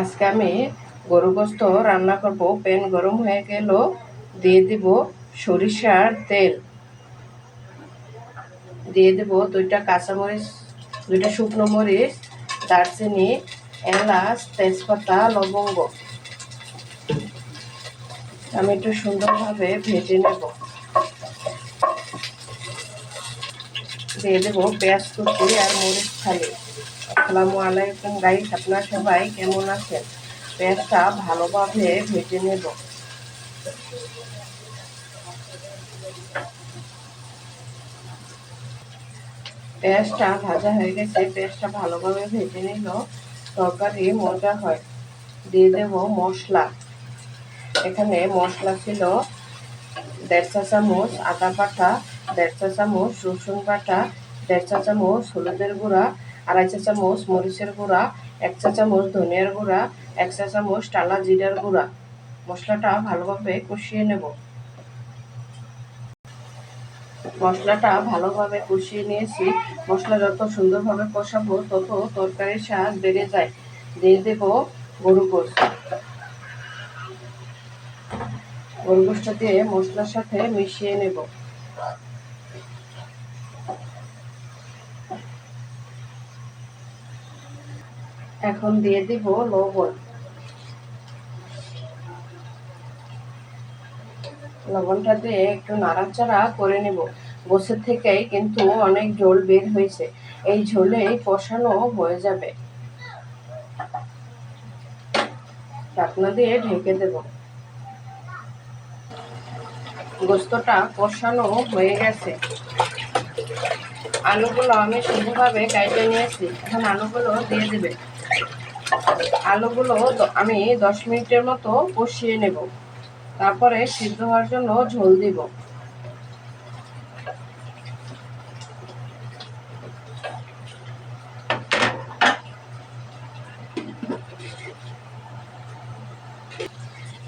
আজকে আমি গরু গোস্ত রান্না করব। প্যান গরম হয়ে গেল, দিয়ে দিব সরিষার তেল। দিয়ে দেব দুইটা কাঁচামরিচ, দুইটা শুকনো মরিচ, দারচিনি, এলাচ, তেজপাতা, লবঙ্গ। আমি একটু সুন্দরভাবে ভেজে নেব। দিয়ে দেবো পেঁয়াজ কুচি আর মরিচ খালি আসসালামু আলাইকুম গাইস আপনারা সবাই কেমন আছেন? পেঁয়াজটা ভালোভাবে ভেজে নেব। পেঁয়াজটা ভাজা হয়ে গেছে, পেঁয়াজটা ভালোভাবে ভেজে নিল। তরকারি মজা হয়। দিয়ে দেব মশলা। এখানে মশলা ছিল দেড় চা চামচ আদা বাটা দেড় চা চামচ রসুন বাটা, দেড় চা চামচ হলুদের গুঁড়া, আড়াই চা চামচ মরিচের গুঁড়া, এক চা চামচ ধনিয়ার গুঁড়া, এক চা চামচ টালা জিরার গুঁড়া। মশলাটা ভালোভাবে কষিয়ে নেব। মশলাটা ভালোভাবে কষিয়ে নিয়েছি। মশলা যত সুন্দরভাবে কষাবো, তত তরকারির স্বাদ বেড়ে যায়। দিয়ে দেব গরু গোস্ত দিয়ে মশলার সাথে মিশিয়ে নেব। এখন দিয়ে দিব লবণ। লবণটা দিয়ে একটু নাড়াচাড়া করে নেব। গোসের থেকেই কিন্তু অনেক ঝোল বের হয়েছে। এই ঝোলে কষানো হয়ে যাবে। ঢাকনা দিয়ে ঢেকে দেব। গোস্তটা কষানো হয়ে গেছে। আলুগুলো আমি সুন্দরভাবে কাইটে নিয়েছি। এখন আলুগুলো দিয়ে দেবে। আলুগুলো আমি দশ মিনিটের মতো কষিয়ে নেব। তারপরে সিদ্ধ হওয়ার জন্য ঝোল দিব।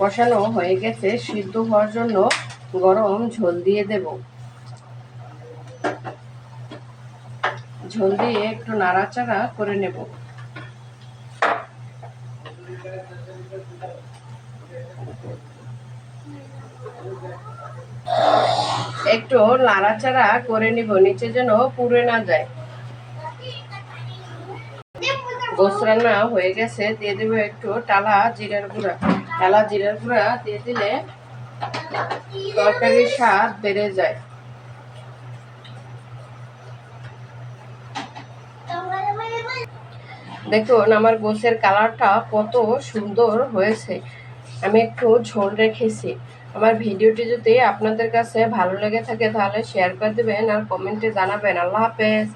কষানো হয়ে গেছে, সিদ্ধ হওয়ার জন্য গরম ঝোল দিয়ে দেব। ঝোল দিয়ে একটু নাড়াচাড়া করে নেব। একটু নাড়াচাড়া করে নিব, নিচে যেন পুড়ে না যায়। গোস রান্না হয়ে গেছে, দিয়ে দেবো একটু টালা জিরার গুঁড়া। টালা জিরার গুঁড়া দিয়ে দিলে তরকারির স্বাদ বেড়ে যায়। দেখুন, আমার গোছের কালারটা কত সুন্দর হয়েছে। আমি একটু ঝোল রেখেছি। আমার ভিডিওটি যদি আপনাদের কাছে ভালো লেগে থাকে তাহলে শেয়ার করে দেবেন আর কমেন্টে জানাবেন। আল্লাহ হাফেজ।